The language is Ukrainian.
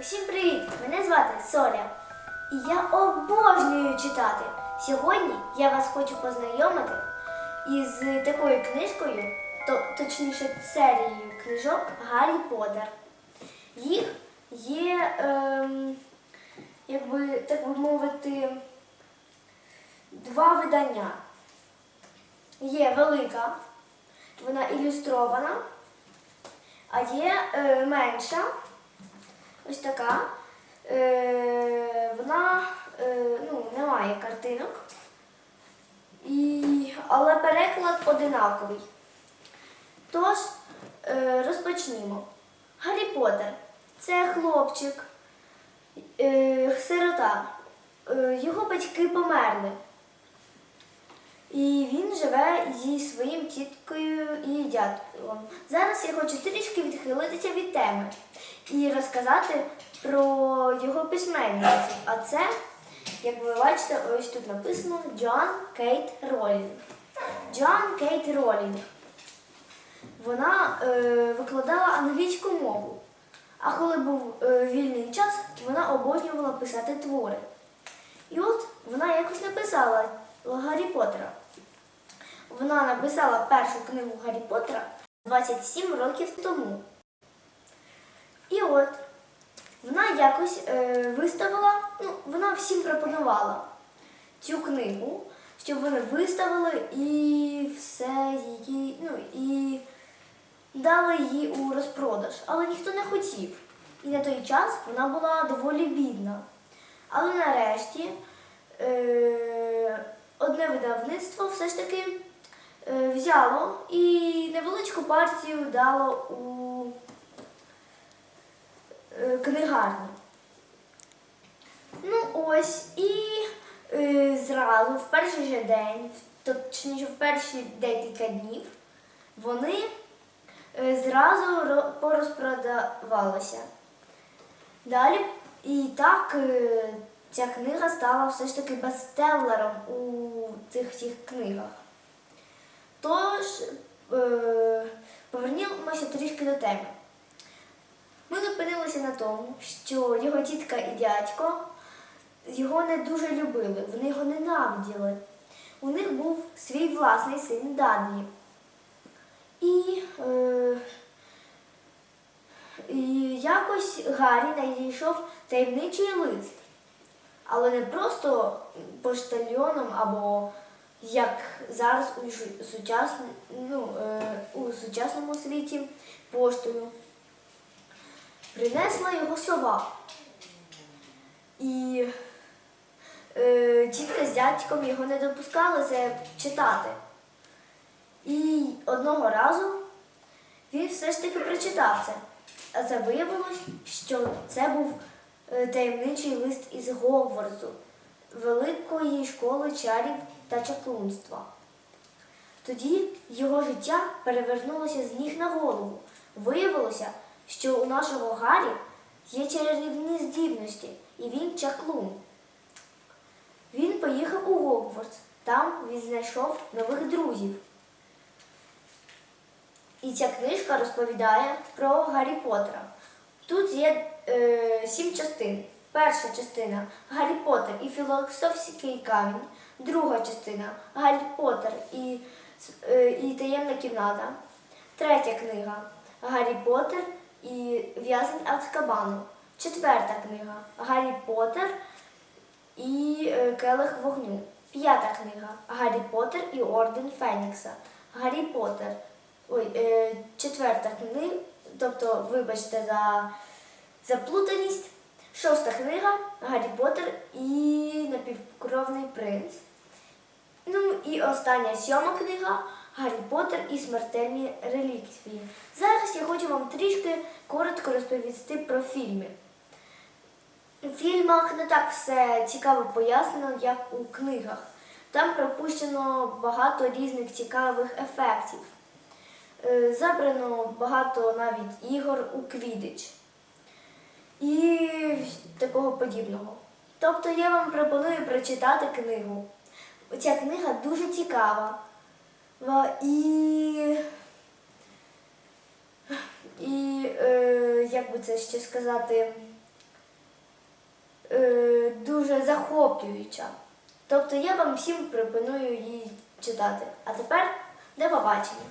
Усім привіт! Мене звати Соля. І я обожнюю читати. Сьогодні я вас хочу познайомити із такою книжкою, то, точніше серією книжок Гаррі Поттер. Їх є, ем, якби так би мовити, два видання. Є велика, вона ілюстрована, а є е, менша. Ось така. Е, вона е, ну, не має картинок, і, але переклад одинаковий. Тож, е, розпочнімо. Гаррі Поттер це хлопчик, е, сирота. Е, його батьки померли. І він живе зі своїм тіткою і дядьком. Зараз я хочу трішки відхилитися від теми і розказати про його письменницю. А це, як ви бачите, ось тут написано Джоан Кейт Ролінг. Джоан Кейт Ролінг. Вона е, викладала англійську мову. А коли був е, вільний час, вона обожнювала писати твори. І от вона якось написала Гаррі Поттера. Вона написала першу книгу Гаррі Поттера 27 років тому. От вона якось е, виставила, ну, вона всім пропонувала цю книгу, щоб вони виставили і все її, ну і дали її у розпродаж. Але ніхто не хотів. І на той час вона була доволі бідна. Але нарешті е, одне видавництво все ж таки е, взяло і невеличку партію дало у е, книгарню. Ну ось, і е, зразу в перший же день, точніше в перші декілька днів, вони е, зразу порозпродавалися. Далі і так е, ця книга стала все ж таки бестселером у цих всіх книгах. Тож, е, повернімося трішки до теми. Ми зупинилися на тому, що його тітка і дядько його не дуже любили, вони його ненавиділи. У них був свій власний син Дані. І, е, і якось Гаррі знайшов таємничий лист. Але не просто поштальйоном або як зараз у, шу- сучасн- ну, е, у сучасному світі поштою. Принесла його сова. І е, тітка з дядьком його не допускали це читати. І одного разу він все ж таки прочитав це. А це виявилось, що це був е, таємничий лист із Гогвартсу, великої школи чарів та чаклунства. Тоді його життя перевернулося з ніг на голову. Виявилося, що у нашого Гаррі є чарівні здібності, і він чаклун. Він поїхав у Гогвартс, там він знайшов нових друзів. І ця книжка розповідає про Гаррі Поттера. Тут є е, сім частин. Перша частина Гаррі Поттер і філософський камінь. Друга частина Гаррі Поттер і, е, і таємна кімната. Третя книга Гаррі Поттер і в'язень Азкабану. Четверта книга Гаррі Поттер і е, келих вогню. П'ята книга Гаррі Поттер і Орден Фенікса. Гаррі Поттер. Ой, е, четверта книга, тобто, вибачте за заплутаність. Шоста книга Гаррі Поттер і напівкровний принц. Ну і остання сьома книга Гаррі Поттер і смертельні реліквії. Зараз я хочу вам трішки коротко розповісти про фільми. У фільмах не так все цікаво пояснено, як у книгах. Там пропущено багато різних цікавих ефектів. Е, Забрано багато навіть ігор у квідич і такого подібного. Тобто я вам пропоную прочитати книгу. Ця книга дуже цікава. Ва- І, і е, як би це ще сказати, е, дуже захоплююча. Тобто я вам всім пропоную її читати. А тепер до побачення.